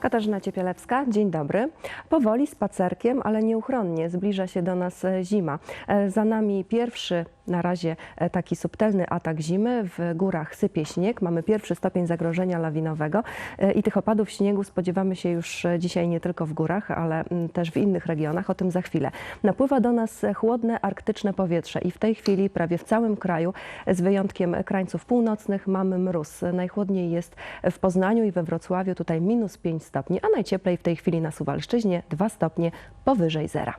Katarzyna Ciepielewska, dzień dobry. Powoli spacerkiem, ale nieuchronnie zbliża się do nas e, zima. E, Za nami pierwszy na razie e, taki subtelny atak zimy. W górach sypie śnieg. Mamy pierwszy stopień zagrożenia lawinowego i tych opadów śniegu spodziewamy się już dzisiaj nie tylko w górach, ale mm, też w innych regionach. O tym za chwilę. Napływa do nas chłodne arktyczne powietrze i w tej chwili prawie w całym kraju, z wyjątkiem krańców północnych, mamy mróz. Najchłodniej jest w Poznaniu i we Wrocławiu, tutaj minus 5 stopni, a najcieplej w tej chwili na Suwalszczyźnie 2 stopnie powyżej zera.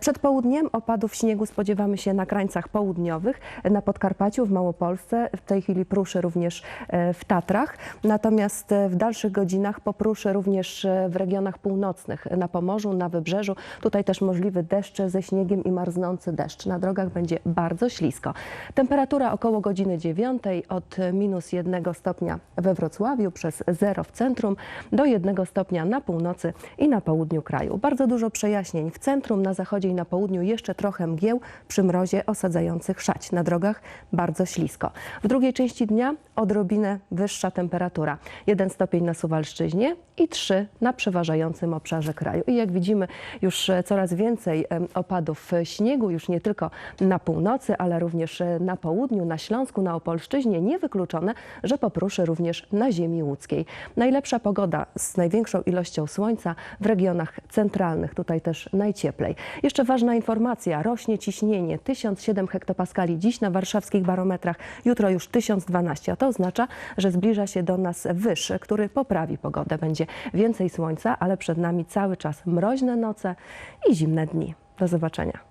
Przed południem opadów śniegu spodziewamy się na krańcach południowych, na Podkarpaciu, w Małopolsce, w tej chwili pruszy również e, w Tatrach, natomiast e, w dalszych godzinach popruszy również e, w regionach północnych, na Pomorzu, na Wybrzeżu. Tutaj też możliwy deszcz ze śniegiem i marznący deszcz. Na drogach będzie bardzo ślisko. Temperatura około godziny 9 od minus 1 stopnia we Wrocławiu przez 0 w centrum do 1 stopnia na północy i na południu kraju. Bardzo dużo przejaśnień w centrum, na zachodzie i na południu jeszcze trochę mgieł przy mrozie osadzających szać. Na drogach bardzo ślisko. W drugiej części dnia odrobinę wyższa temperatura. 1 stopień na Suwalszczyźnie i 3 na przeważającym obszarze kraju. I jak widzimy już e, coraz więcej opadów e, śniegu, już nie tylko na północy, ale również e, na południu, na Śląsku, na Opolszczyźnie. Niewykluczone, że popruszy również na ziemi łódzkiej. Najlepsza pogoda z największą ilością słońca w regionach centralnych, tutaj też najcieplej. Jeszcze ważna informacja, rośnie ciśnienie 1007 hektopaskali dziś na warszawskich barometrach, jutro już 1012, a to oznacza, że zbliża się do nas wyż, który poprawi pogodę. Będzie więcej słońca, ale przed nami cały czas mroźne noce i zimne dni. Do zobaczenia.